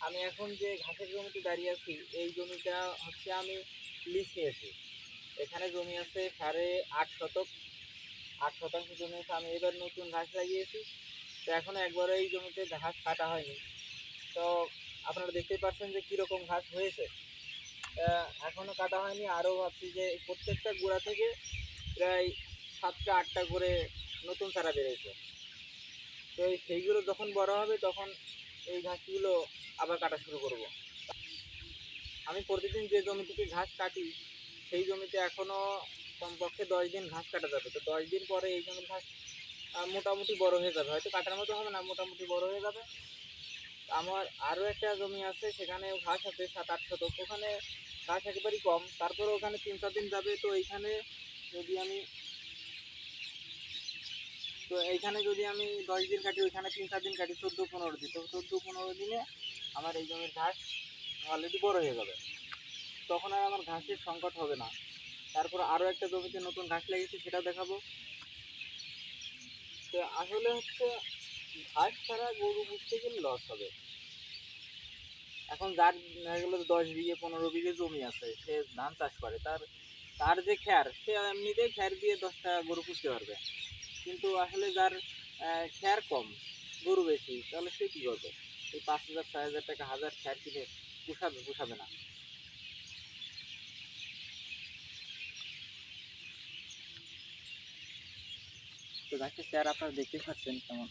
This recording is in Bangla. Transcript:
আমি এখন যে ঘাসের জমিতে দাঁড়িয়ে আছি এই জমিটা হচ্ছে আমি লিজ নিয়েছি। এখানে জমি আছে সাড়ে আট শতক। আট শতাংশ জমি আছে আমি এবার নতুন ঘাস লাগিয়েছি। তো এখনও একবারও এই জমিতে ঘাস কাটা হয়নি। তো আপনারা দেখতেই পাচ্ছেন যে কীরকম ঘাস হয়েছে। আহ, এখনও কাটা হয়নি। আরও ভাবছি যে প্রত্যেকটা গোড়া থেকে প্রায় সাতটা আটটা করে নতুন চারা বেরিয়েছে তো সেইগুলো যখন বড় হবে তখন এই ঘাসগুলো আবার কাটা শুরু করব। আমি প্রতিদিন যে জমি থেকে ঘাস কাটি, সেই জমিতে এখনও কমপক্ষে দশ দিন ঘাস কাটা যাবে। তো দশ দিন পরে এই জমির ঘাস মোটামুটি বড় হয়ে যাবে। হয়তো কাটার মতো হবে না, মোটামুটি বড় হয়ে যাবে। আমার আরও একটা জমি আছে সেখানে ঘাস আছে, সাত আট শতক। ওখানে ঘাস একেবারেই কম। তারপরে ওখানে তিন চার দিন যাবে। তো এইখানে যদি আমি তো এইখানে যদি আমি দশ দিন কাটি, ওইখানে তিন, চার দিন কাটি, চোদ্দ, পনেরো দিন। তো চোদ্দ, পনেরো দিনে আমার এই জমির ঘাস অলরেডি বড় হয়ে যাবে। তখন আর আমার ঘাসের সংকট হবে না। তারপর আরও একটা জমিতে নতুন ঘাস লাগিয়েছি সেটা দেখাবো। তো আসলে হচ্ছে, ঘাস ছাড়া গরু বুঝতে গেলে লস হবে। এখন যার গেলো দশ বিঘে, পনেরো বিঘে জমি আছে, সে ধান চাষ করে। তার তার যে খ্যার, সে এমনিতেই খ্যার দিয়ে দশটা গরু পুষতে পারবে। কিন্তু আসলে যার খ্যার কম, গরু বেশি, তাহলে সে কী করবে? এই পাঁচ হাজার, ছয় হাজার টাকা, হাজার খ্যার কিনে পুষাবে, পোষাবে না। তো গাছের চেয়ার আপনারা দেখতে পাচ্ছেন কেমন।